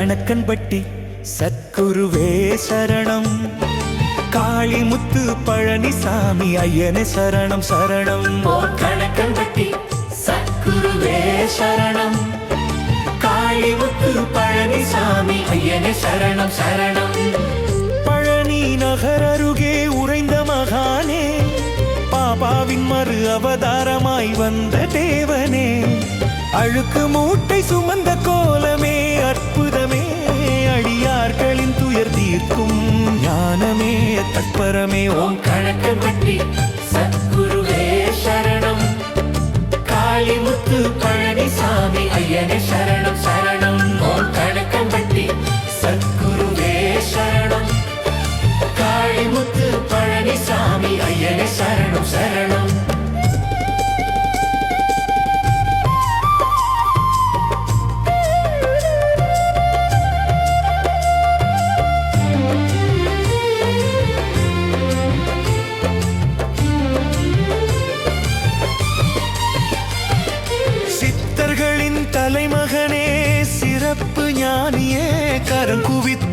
கணக்கன்பட்டி சத்குருவே சரணம். காளிமுத்து பழனிசாமி ஐயனே சரணம் சரணம். ஓம் கணக்கன்பட்டி சத்குருவே சரணம். காளிமுத்து பழனிசாமி ஐயனே சரணம் சரணம். பழனி நகர் அருகே உறைந்த மகானே பாபாவின் மறு அவதாரமாய் வந்த தேவனே. அழுக்கு மூட்டை சுமந்த கோலமே துயர் ஞானமே தற்பரமே ஓம் ஓம் கணக்கன்பட்டி சத்குருவே சரணம். காளிமுத்து பழனிசாமி ஐயனே சரணம் சரணம். ஓம் கணக்கன்பட்டி சத்குருவே சரணம். காளிமுத்து பழனிசாமி ஐயனே சரணம் சரணம். ஞானியே கரம் குவித்து